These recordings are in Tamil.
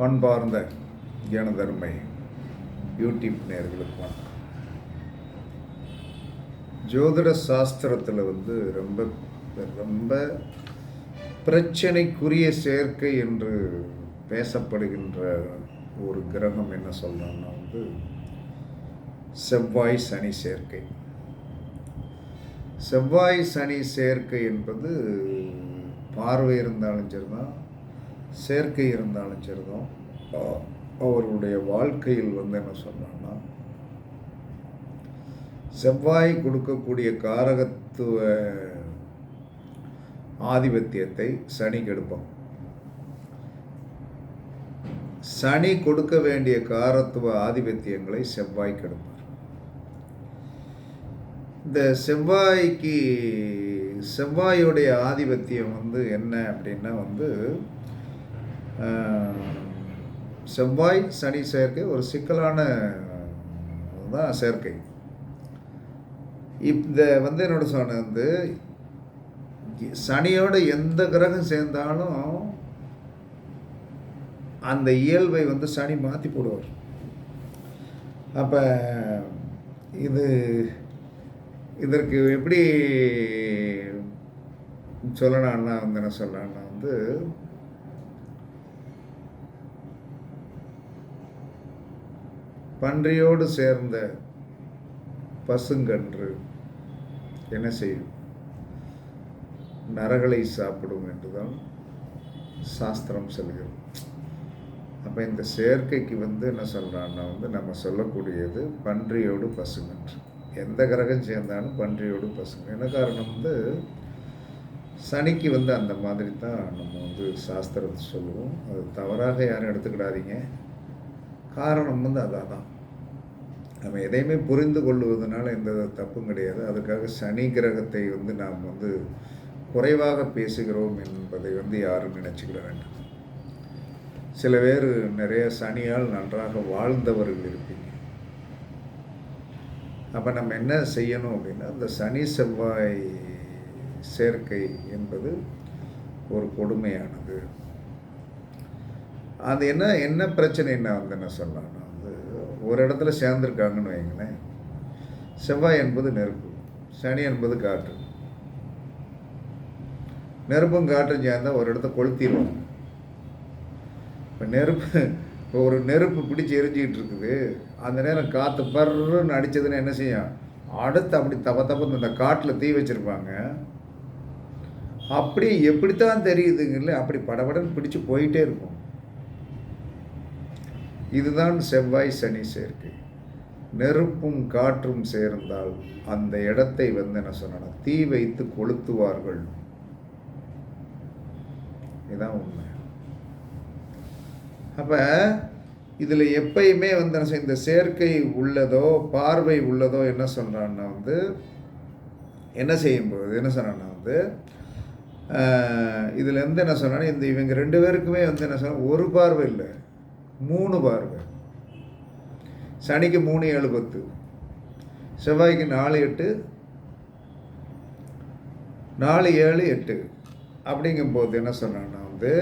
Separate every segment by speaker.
Speaker 1: பண்பார்ந்த ஜனதர்மை யூடியூப் நேர்களுக்கு வணக்கம். ஜோதிட சாஸ்திரத்தில் வந்து ரொம்ப ரொம்ப பிரச்சனைக்குரிய சேர்க்கை என்று பேசப்படுகின்ற ஒரு கிரகம் என்ன சொல்லணும்னா வந்து செவ்வாய் சனி சேர்க்கை. செவ்வாய் சனி சேர்க்கை என்பது பார்வை இருந்தாலும் சரிதான் சேர்க்கை இருந்தாலும் சரிதான். அவர்களுடைய வாழ்க்கையில் வந்து என்ன சொன்னான்னா செவ்வாய் கொடுக்கக்கூடிய காரகத்துவ ஆதிபத்தியத்தை சனி கெடுப்பான். சனி கொடுக்க வேண்டிய காரத்துவ ஆதிபத்தியங்களை செவ்வாய் கெடுப்பார். இந்த செவ்வாய்க்கு செவ்வாயுடைய ஆதிபத்தியம் வந்து என்ன அப்படின்னா வந்து செவ்வாய் சனி சேர்க்கை ஒரு சிக்கலான தான் சேர்க்கை. இந்த வந்து என்னோட சொன்ன வந்து சனியோட எந்த கிரகம் சேர்ந்தாலும் அந்த இயல்பை வந்து சனி மாற்றி போடுவார். அப்போ இது இதற்கு எப்படி சொல்லலாம்னா வந்து என்ன சொல்லலாம்னா வந்து பன்றியோடு சேர்ந்த பசுங்கன்று என்ன செய்யும்? நரகளை சாப்பிடும் என்றுதான் சாஸ்திரம் சொல்கிறது. அப்போ இந்த சேர்க்கைக்கு வந்து என்ன சொல்கிறான்னா வந்து நம்ம சொல்லக்கூடியது பன்றியோடு பசுங்கன்று. எந்த கிரகம் சேர்ந்தாலும் பன்றியோடு பசுங்க. என்ன காரணம் வந்து சனிக்கு வந்து அந்த மாதிரி தான் நம்ம வந்து சாஸ்திரத்தை சொல்லுவோம். அது தவறாக யாரும் எடுத்துக்கிடாதீங்க. காரணம் வந்து அதான் தான் நம்ம எதையுமே புரிந்து கொள்வதனால எந்த தப்பும் கிடையாது. அதுக்காக சனி கிரகத்தை வந்து நாம் வந்து குறைவாக பேசுகிறோம் என்பதை வந்து யாரும் நினச்சிக்கிட வேண்டும். சில பேர் நிறைய சனியால் நன்றாக வாழ்ந்தவர்கள் இருப்பீங்க. அப்போ நம்ம என்ன செய்யணும் அப்படின்னா அந்த சனி செவ்வாய் சேர்க்கை என்பது ஒரு கொடுமையானது. அது என்ன என்ன பிரச்சனைன்னா வந்து என்ன சொல்லலாம்னா வந்து ஒரு இடத்துல சேர்ந்துருக்காங்கன்னு வைங்களேன். செவ்வாய் என்பது நெருப்பு சனி என்பது காற்று. நெருப்பும் காற்றும் சேர்ந்தால் ஒரு இடத்த கொளுத்திடுவோம் இப்போ நெருப்பு இப்போ ஒரு நெருப்பு பிடிச்சி எரிஞ்சிக்கிட்டு இருக்குது. அந்த நேரம் காற்று பர்றன்னு அடிச்சதுன்னா என்ன செய்யும்? அடுத்து அப்படி தப்ப தப்பு இந்த காட்டில் தீ வச்சுருப்பாங்க. அப்படி எப்படித்தான் தெரியுதுங்கல்ல அப்படி படபடன்னு பிடிச்சு போயிட்டே இருக்கும். இதுதான் செவ்வாய் சனி சேர்க்கை. நெருப்பும் காற்றும் சேர்ந்தால் அந்த இடத்தை வந்து என்ன சொன்னா தீ வைத்து கொளுத்துவார்கள். இதுதான் உண்மை. அப்போ இதில் எப்பயுமே வந்து என்ன இந்த சேர்க்கை உள்ளதோ பார்வை உள்ளதோ என்ன சொல்கிறான்னா வந்து என்ன செய்யும்போது என்ன சொன்னான்னா வந்து இதில் வந்து என்ன சொன்னான்னா இந்த இவங்க ரெண்டு பேருக்குமே வந்து என்ன சொன்னா ஒரு பார்வை இல்லை. மூணு பார்வை சனிக்கு மூணு ஏழு பத்து. செவ்வாய்க்கு நாலு எட்டு. நாலு ஏழு எட்டு. அப்படிங்கும்போது என்ன சொன்னேன்னா வந்து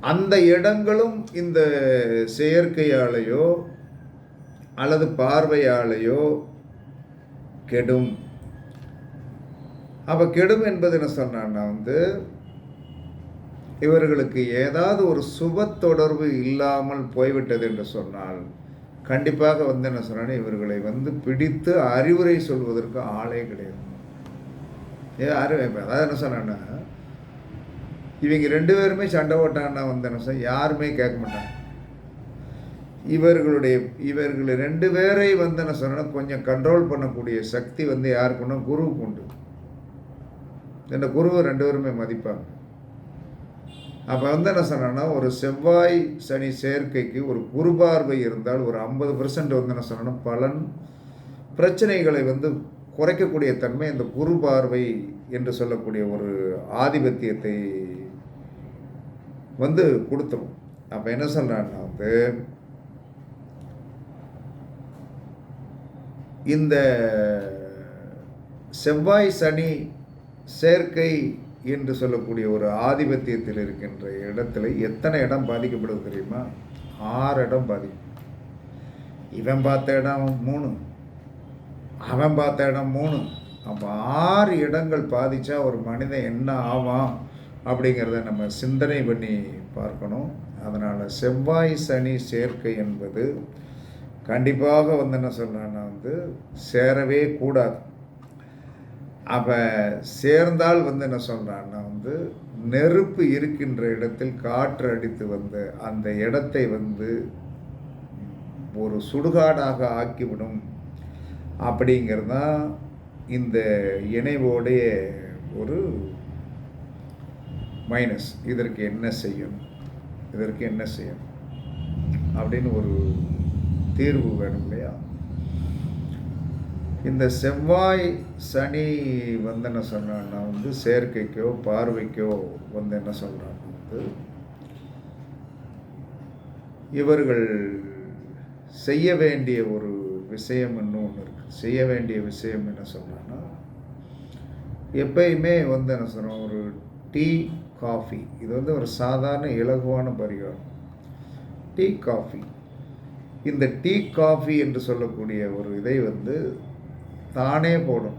Speaker 1: அந்த இடங்களும் இந்த செயற்கையாலேயோ அல்லது பார்வையாலேயோ கெடும். அப்போ கெடும் என்பது என்ன சொன்னான்னா வந்து இவர்களுக்கு ஏதாவது ஒரு சுப தொடர்பு இல்லாமல் போய்விட்டது என்று சொன்னால் கண்டிப்பாக வந்து என்ன சொன்னா இவர்களை வந்து பிடித்து அறிவுரை சொல்வதற்கு ஆளே கிடையாது. ஏ அறிவை அதாவது என்ன சொன்னா இவங்க ரெண்டு பேருமே சண்டை போட்டாங்கன்னா வந்து என்ன யாருமே கேட்க மாட்டாங்க. இவர்களுடைய இவர்கள் ரெண்டு பேரை வந்து என்ன சொன்னால் கொஞ்சம் கண்ட்ரோல் பண்ணக்கூடிய சக்தி வந்து யாருக்குன்னா குருவுக்கு உண்டு. இந்த குருவை ரெண்டு பேருமே மதிப்பாங்க. அப்போ வந்து என்ன சொன்னா ஒரு செவ்வாய் சனி சேர்க்கைக்கு ஒரு குறுபார்வை இருந்தால் ஒரு ஐம்பது பர்சன்ட் வந்து என்ன சொன்னா பலன் பிரச்சனைகளை வந்து குறைக்கக்கூடிய தன்மை இந்த குரு பார்வை என்று சொல்லக்கூடிய ஒரு ஆதிபத்தியத்தை வந்து கொடுத்துரும். அப்போ என்ன சொல்கிறான்னா வந்து இந்த செவ்வாய் சனி சேர்க்கை என்று சொல்லக்கூடிய ஒரு ஆதிபத்தியத்தில் இருக்கின்ற இடத்துல எத்தனை இடம் பாதிக்கப்படுது தெரியுமா? ஆறு இடம் பாதிக்கும். இவன் பார்த்த இடம் மூணு. அவன் பார்த்த இடம் மூணு. அப்போ ஆறு இடங்கள் பாதித்தா ஒரு மனிதன் என்ன ஆவான் அப்படிங்கிறத நம்ம சிந்தனை பண்ணி பார்க்கணும். அதனால் செவ்வாய் சனி சேர்க்கை என்பது கண்டிப்பாக வந்து என்ன சொல்கிறேன்னா வந்து சேரவே கூடாது. அப்போ சேர்ந்தால் வந்து என்ன சொல்கிறான்னா வந்து நெருப்பு இருக்கின்ற இடத்தில் காற்று அடித்து வந்து அந்த இடத்தை வந்து ஒரு சுடுகாடாக ஆக்கிவிடும். அப்படிங்கிறது தான் இந்த இணைவோடைய ஒரு மைனஸ் இதற்கு என்ன செய்யும் இதற்கு என்ன செய்யும் அப்படின்னு ஒரு தீர்வு வேணும் இல்லையா? இந்த செவ்வாய் சனி வந்து என்ன சொல்கிறான்னா வந்து செயற்கைக்கோ பார்வைக்கோ வந்து என்ன சொல்கிறாங்க வந்து இவர்கள் செய்ய வேண்டிய ஒரு விஷயம் இன்னும் ஒன்று இருக்குது செய்ய வேண்டிய விஷயம் என்ன சொல்கிறான்னா எப்பயுமே வந்து என்ன சொல்கிறோம் ஒரு டீ காஃபி. இது வந்து ஒரு சாதாரண இலகுவான பரிகாரம். Tea coffee. இந்த டீ காஃபி என்று சொல்லக்கூடிய ஒரு இதை வந்து தானே போடும்.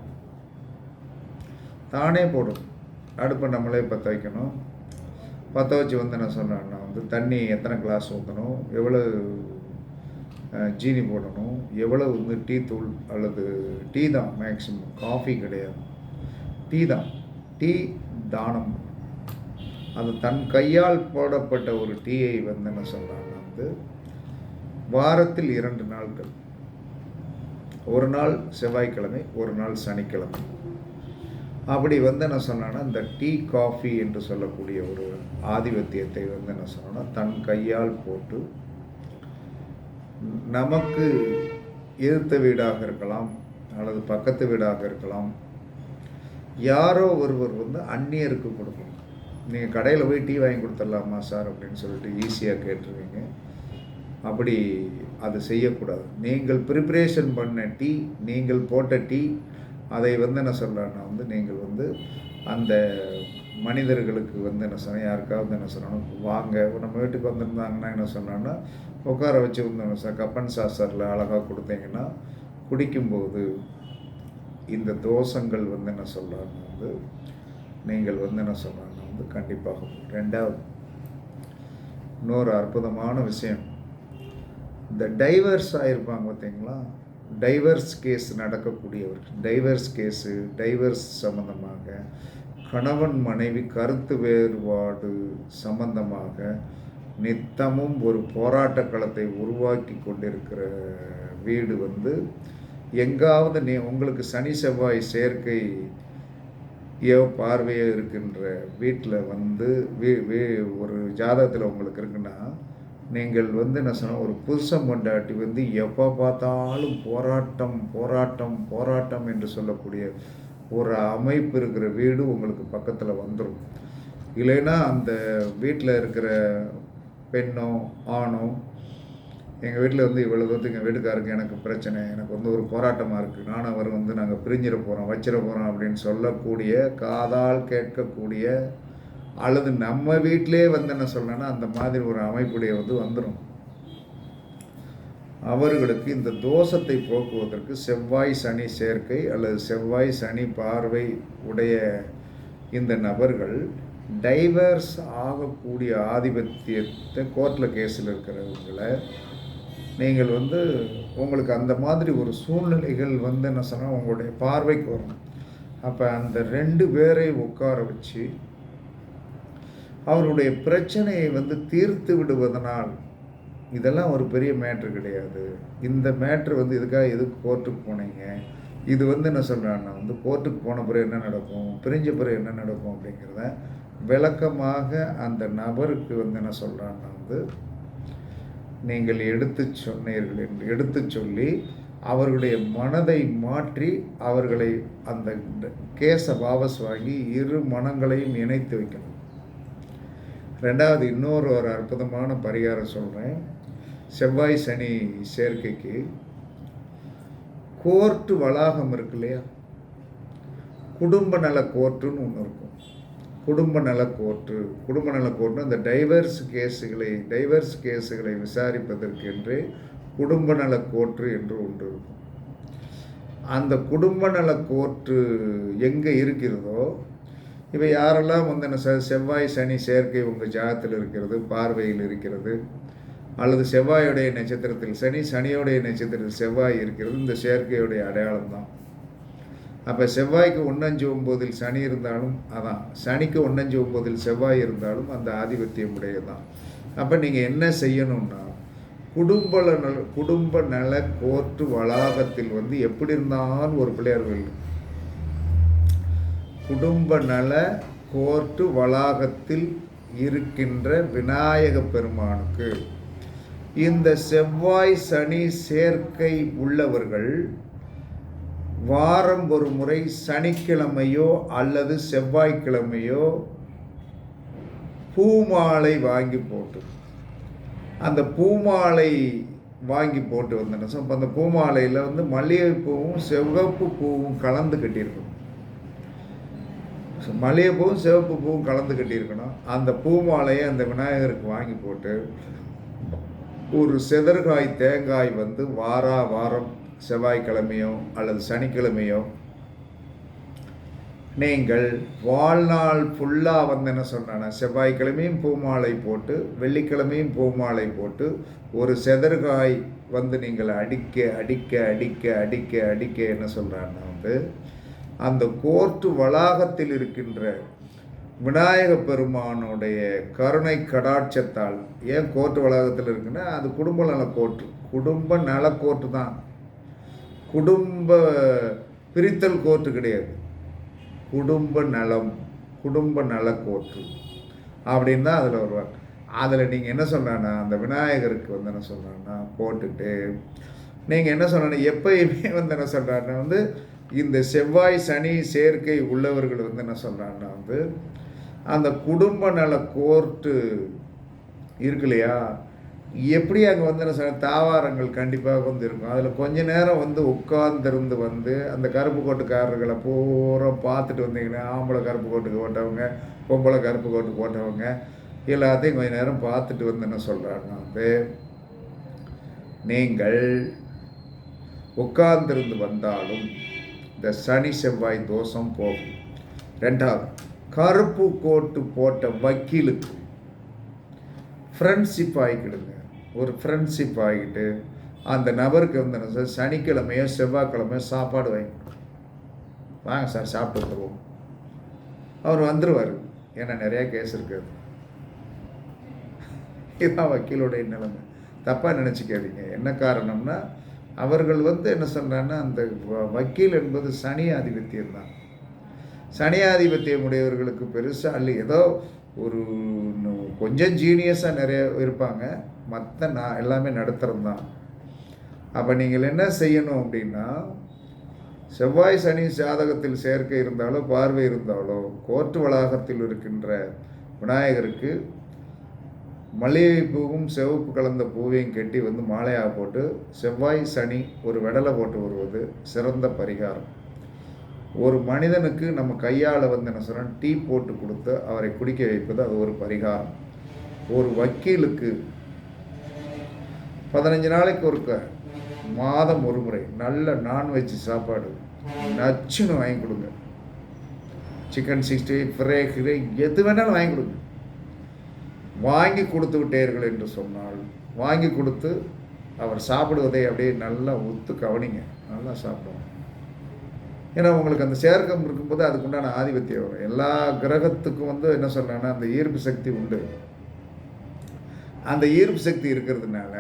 Speaker 1: தானே போடும். அடுப்பை நம்மளே பற்ற வைக்கணும். பற்ற வச்சு வந்து என்ன சொன்னேன்னா வந்து தண்ணி எத்தனை கிளாஸ் ஊற்றணும் எவ்வளோ ஜீனி போடணும்? எவ்வளோ வந்து டீ தூள் அல்லது டீ தான் மேக்ஸிமம் காஃபி கிடையாது. டீ தான். டீ தானம். அது தன் கையால் போடப்பட்ட ஒரு டீயை வந்து என்ன சொல்கிறாங்க வந்து வாரத்தில் இரண்டு நாட்கள். ஒரு நாள் செவ்வாய்க்கிழமை ஒரு நாள் சனிக்கிழமை. அப்படி வந்து என்ன சொன்னோன்னா இந்த டீ காஃபி என்று சொல்லக்கூடிய ஒரு ஆதிபத்தியத்தை வந்து என்ன சொன்னோன்னா தன் கையால் போட்டு நமக்கு எதிர்த்த வீடாக இருக்கலாம் அல்லது பக்கத்து வீடாக இருக்கலாம் யாரோ ஒருவர் வந்து அந்நியருக்கு கொடுக்கணும். நீங்கள் கடையில் போய் டீ வாங்கி கொடுத்துடலாமா சார் அப்படின்னு சொல்லிட்டு ஈஸியாக கேட்டுருவீங்க அப்படி அது செய்யக்கூடாது. நீங்கள் ப்ரிப்ரேஷன் பண்ண டீ நீங்கள் போட்ட டீ அதை வந்து என்ன சொல்கிறேன்னா வந்து நீங்கள் வந்து அந்த மனிதர்களுக்கு வந்து என்ன சொன்னால் யாருக்காவது என்ன சொன்னாலும் வாங்க. நம்ம வீட்டுக்கு வந்திருந்தாங்கன்னா என்ன சொன்னோன்னா உட்கார வச்சு வந்து சார் கப்பன் சாஸ்டரில் அழகாக கொடுத்தீங்கன்னா குடிக்கும்போது இந்த தோஷங்கள் வந்து என்ன சொல்கிறாங்கன்னா வந்து நீங்கள் வந்து என்ன சொல்கிறாங்கன்னா வந்து கண்டிப்பாக ரெண்டாவது இன்னொரு அற்புதமான விஷயம். இந்த டைவர்ஸ் ஆகிருப்பாங்க பார்த்தீங்களா? டைவர்ஸ் கேஸ் நடக்கக்கூடியவர் டைவர்ஸ் கேஸு டைவர்ஸ் சம்மந்தமாக கணவன் மனைவி கருத்து வேறுபாடு சம்பந்தமாக நித்தமும் ஒரு போராட்ட களத்தை உருவாக்கி கொண்டிருக்கிற வீடு வந்து எங்காவது நீ உங்களுக்கு சனி செவ்வாய் சேர்க்கை ஏ பார்வையோ இருக்கின்ற வீட்டில் வந்து வீ வீ ஒரு ஜாதகத்தில் உங்களுக்கு இருக்குன்னா நீங்கள் வந்து என்ன சொன்னால் ஒரு புருஷன் கொண்டாட்டி வந்து எப்போ பார்த்தாலும் போராட்டம் போராட்டம் போராட்டம் என்று சொல்லக்கூடிய ஒரு அமைப்பு இருக்கிற வீடு உங்களுக்கு பக்கத்தில் வந்துடும் இல்லைன்னா அந்த வீட்டில் இருக்கிற பெண்ணோ ஆணோ எங்கள் வீட்டில் வந்து இவ்வளோ தூரத்துக்கு எங்கள் வீட்டுக்காருக்கு எனக்கு பிரச்சனை எனக்கு வந்து ஒரு போராட்டமாக இருக்குது நானும் அவர் வந்து நாங்கள் பிரிஞ்சிட போகிறோம் வச்சிட போகிறோம் அப்படின்னு சொல்லக்கூடிய காதால் கேட்கக்கூடிய அல்லது நம்ம வீட்டிலே வந்து என்ன சொல்லணும்னா அந்த மாதிரி ஒரு அமைப்புடைய வந்து வந்துடும் அவர்களுக்கு இந்த தோஷத்தை போக்குவதற்கு செவ்வாய் சனி சேர்க்கை அல்லது செவ்வாய் சனி பார்வை உடைய இந்த நபர்கள் டைவர்ஸ் ஆகக்கூடிய ஆதிபத்தியத்தை கோர்ட்டில் கேஸில் இருக்கிறவங்களை நீங்கள் வந்து உங்களுக்கு அந்த மாதிரி ஒரு சூழ்நிலைகள் வந்து என்ன சொன்னால் உங்களுடைய பார்வைக்கு வரும். அப்போ அந்த ரெண்டு பேரை உட்கார வச்சு அவருடைய பிரச்சனையை வந்து தீர்த்து விடுவதனால் இதெல்லாம் ஒரு பெரிய மேட்ரு கிடையாது. இந்த மேட்ரு வந்து இதுக்காக எதுக்கு கோர்ட்டுக்கு போனீங்க? இது வந்து என்ன சொல்கிறான்னா வந்து கோர்ட்டுக்கு போன பிறகு என்ன நடக்கும்? பிரிஞ்ச பிறகு என்ன நடக்கும் அப்படிங்கிறத விளக்கமாக அந்த நபருக்கு வந்து என்ன சொல்கிறான்னா வந்து நீங்கள் எடுத்து சொன்னீர்கள் என்று எடுத்து சொல்லி அவர்களுடைய மனதை மாற்றி அவர்களை அந்த கேஸை வாபஸ் வாங்கி இரு மனங்களையும் இணைத்து வைக்கணும். ரெண்டாவது இன்னொரு ஒரு அற்புதமான பரிகாரம் சொல்கிறேன் செவ்வாய் சனி சேர்க்கைக்கு. கோர்ட்டு வளாகம் இருக்கு இல்லையா? குடும்ப நல கோர்ட்டுன்னு ஒன்று இருக்கும். குடும்ப நல கோர்ட்டு. குடும்ப நல கோர்ட்டு அந்த டைவர்ஸ் கேஸுகளை டைவர்ஸ் கேஸுகளை விசாரிப்பதற்கென்று குடும்ப நல கோர்ட்டு என்று ஒன்று இருக்கும். அந்த குடும்ப நல கோர்ட்டு எங்கே இருக்கிறதோ இப்போ யாரெல்லாம் வந்து என்ன செவ்வாய் சனி சேர்க்கை உங்கள் ஜாதத்தில் இருக்கிறது பார்வையில் இருக்கிறது அல்லது செவ்வாயுடைய நட்சத்திரத்தில் சனி சனியோடைய நட்சத்திரத்தில் செவ்வாய் இருக்கிறது இந்த சேர்க்கையுடைய அடையாளம் தான். அப்போ செவ்வாய்க்கு ஒன்னஞ்சு ஒம்போதில் சனி இருந்தாலும் அதான் சனிக்கு ஒன்னஞ்சு ஒம்போதில் செவ்வாய் இருந்தாலும் அந்த ஆதிபத்தியம் உடையதான் அப்போ நீங்கள் என்ன செய்யணும்னா குடும்ப நல குடும்ப நல கோர்ட்டு வளாகத்தில் வந்து எப்படி இருந்தாலும் ஒரு பிள்ளையார்கள் குடும்ப நல கோர்ட்டு வளாகத்தில் இருக்கின்ற விநாயக பெருமானுக்கு. இந்த செவ்வாய் சனி சேர்க்கை உள்ளவர்கள் வாரம் ஒரு முறை சனிக்கிழமையோ அல்லது செவ்வாய்க்கிழமையோ பூமாலை வாங்கி போட்டு அந்த பூமாலை வாங்கி போட்டு வந்தேன். ஸோ அப்போ அந்த பூமாலையில் வந்து மல்லிகைப்பூவும் சிவப்பு பூவும் கலந்து கட்டியிருக்கும். மல்லிகைப்பூவும் சிவப்பு பூவும் கலந்து கட்டியிருக்கணும். அந்த பூமாலையை அந்த விநாயகருக்கு வாங்கி போட்டு ஒரு செதற்காய் தேங்காய் வந்து வாரா வாரம் செவ்வாய்க்கிழமையோ அல்லது சனிக்கிழமையோ நீங்கள் வாழ்நாள் ஃபுல்லாக வந்து என்ன சொன்னானா செவ்வாய்க்கிழமையும் பூமாலை போட்டு வெள்ளிக்கிழமையும் பூமாலை போட்டு ஒரு செதற்காய் வந்து நீங்கள் அடிக்க அடிக்க அடிக்க அடிக்க அடிக்க என்ன சொல்கிறான்னா வந்து அந்த கோர்ட்டு வளாகத்தில் இருக்கின்ற விநாயக பெருமானுடைய கருணை கடாட்சத்தால் ஏன் கோர்ட்டு வளாகத்தில் இருக்குன்னா அது குடும்ப நல கோர்ட்டு. குடும்ப நல கோர்ட்டு தான். குடும்ப பிரித்தல் கோர்ட்டு கிடையாது. குடும்ப நலம் குடும்ப நல கோர்ட்டு அப்படின்னு தான் அதில் வருவார் அதில் நீங்கள் என்ன சொல்கிறேன்னா அந்த விநாயகருக்கு வந்து என்ன சொல்கிறேன்னா போட்டுட்டு நீங்கள் என்ன சொல்லணும் எப்பயுமே வந்து என்ன சொல்கிறாருன்னா வந்து இந்த செவ்வாய் சனி சேர்க்கை உள்ளவர்கள் வந்து என்ன சொல்கிறாங்கன்னா வந்து அந்த குடும்ப நல கோர்ட்டு இருக்கு இல்லையா? எப்படி அங்கே வந்து என்ன சொல்ல தாவாரங்கள் கண்டிப்பாக வந்து இருக்கும். அதில் கொஞ்ச நேரம் வந்து உட்கார்ந்துருந்து வந்து அந்த கருப்பு கோட்டுக்காரர்களை பூரா பார்த்துட்டு வந்தீங்கன்னா ஆம்பளை கருப்பு கோட்டுக்கு போட்டவங்க பொம்பளை கருப்பு கோட்டுக்கு போட்டவங்க எல்லாத்தையும் கொஞ்ச நேரம் பார்த்துட்டு வந்து என்ன சொல்கிறாங்கன்னா வந்து நீங்கள் உட்கார்ந்திருந்து வந்தாலும் இந்த சனி செவ்வாய் தோஷம் போகும். ரெண்டாவது கருப்பு கோட்டு போட்ட வக்கீலுக்கு ஃப்ரெண்ட்ஷிப் ஆகிக்கிடுங்க. ஒரு ஃப்ரெண்ட்ஷிப் ஆகிட்டு அந்த நபருக்கு வந்து சார் சனிக்கிழமையோ செவ்வாய்க்கிழமையோ சாப்பாடு வாங்கி வாங்க சார் சாப்பிட்டு வந்துடுவோம் அவர் வந்துடுவார் ஏன்னா நிறையா கேஸ் இருக்குது இதுதான் வக்கீலுடைய நிலைமை. தப்பாக நினச்சிக்காதீங்க. என்ன காரணம்னா அவர்கள் வந்து என்ன சொல்கிறாங்கன்னா அந்த வ- வக்கீல் என்பது சனி ஆதிபத்தியம் தான். சனியாதிபத்தியம் உடையவர்களுக்கு பெருசாக அல்ல ஏதோ ஒரு கொஞ்சம் ஜீனியஸாக நிறைய இருப்பாங்க. மற்ற நான் எல்லாமே நடுத்தரம் தான். அப்போ நீங்கள் என்ன செய்யணும் அப்படின்னா செவ்வாய் சனி ஜாதகத்தில் சேர்க்கை இருந்தாலோ பார்வை இருந்தாலோ கோர்ட்டு வளாகத்தில் இருக்கின்ற விநாயகருக்கு மல்லிகை பூவும் சிவப்பு கலந்த பூவையும் கட்டி வந்து மாலையாக போட்டு செவ்வாய் சனி ஒரு வெடலை போட்டு வருவது சிறந்த பரிகாரம். ஒரு மனிதனுக்கு நம்ம கையால் வந்து என்ன சொல்கிறோம் டீ போட்டு கொடுத்து அவரை குடிக்க வைப்பது அது ஒரு பரிகாரம். ஒரு வக்கீலுக்கு பதினஞ்சு நாளைக்கு ஒருக்க மாதம் ஒரு முறை நல்ல நான்வெஜ் சாப்பாடு நச்சுன்னு வாங்கி கொடுங்க. சிக்கன் சிக்ஸ்டி ஃப்ரை கிரே எது வேணாலும் வாங்கி கொடுங்க. வாங்கி கொடுத்து விட்டீர்கள் என்று சொன்னால் வாங்கி கொடுத்து அவர் சாப்பிடுவதை அப்படியே நல்லா ஒத்து கவனிங்க. நல்லா சாப்பிடுவோம். ஏன்னா உங்களுக்கு அந்த சேர்க்கம் இருக்கும்போது அதுக்குண்டான ஆதிபத்தியம் வரும். எல்லா கிரகத்துக்கும் வந்து என்ன சொல்கிறாங்கன்னா அந்த ஈர்ப்பு சக்தி உண்டு. அந்த ஈர்ப்பு சக்தி இருக்கிறதுனால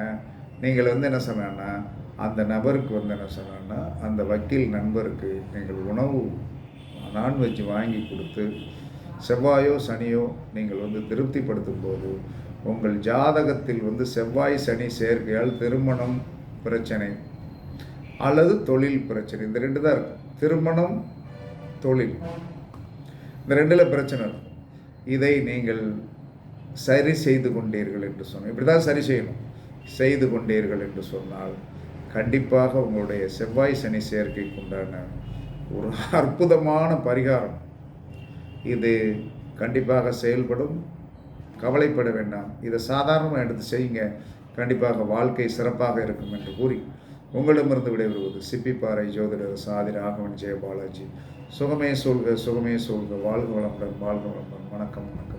Speaker 1: நீங்கள் வந்து என்ன சொன்னான்னா அந்த நபருக்கு வந்து என்ன சொன்னான்னா அந்த வக்கீல் நண்பருக்கு நீங்கள் உணவு நான்வெஜ் வாங்கி கொடுத்து செவ்வாயோ சனியோ நீங்கள் வந்து திருப்திப்படுத்தும் போது உங்கள் ஜாதகத்தில் வந்து செவ்வாய் சனி சேர்க்கையால் திருமணம் பிரச்சனை அல்லது தொழில் பிரச்சனை. இந்த ரெண்டு தான் இருக்கும். திருமணம் தொழில். இந்த ரெண்டில் பிரச்சனை இருக்கும். இதை நீங்கள் சரி செய்து கொண்டீர்கள் என்று சொன்னால் இப்படி தான் சரி செய்யணும். செய்து கொண்டீர்கள் என்று சொன்னால் கண்டிப்பாக உங்களுடைய செவ்வாய் சனி சேர்க்கைக்குண்டான ஒரு அற்புதமான பரிகாரம் இது கண்டிப்பாக செயல்படும். கவலைப்பட வேண்டாம். இதை சாதாரணமாக எடுத்து செய்யுங்க. கண்டிப்பாக வாழ்க்கை சிறப்பாக இருக்கும் என்று கூறி உங்களிடமிருந்து விடைபெறுவது சிப்பிப்பாறை ஜோதிடர் சாதி ராகவன் ஜெய பாலாஜி சுகமே சொல்க சுகமே சொல்க வாழ்க வளமுடன் வாழ்க வளமுடன். வணக்கம் வணக்கம் வணக்கம்.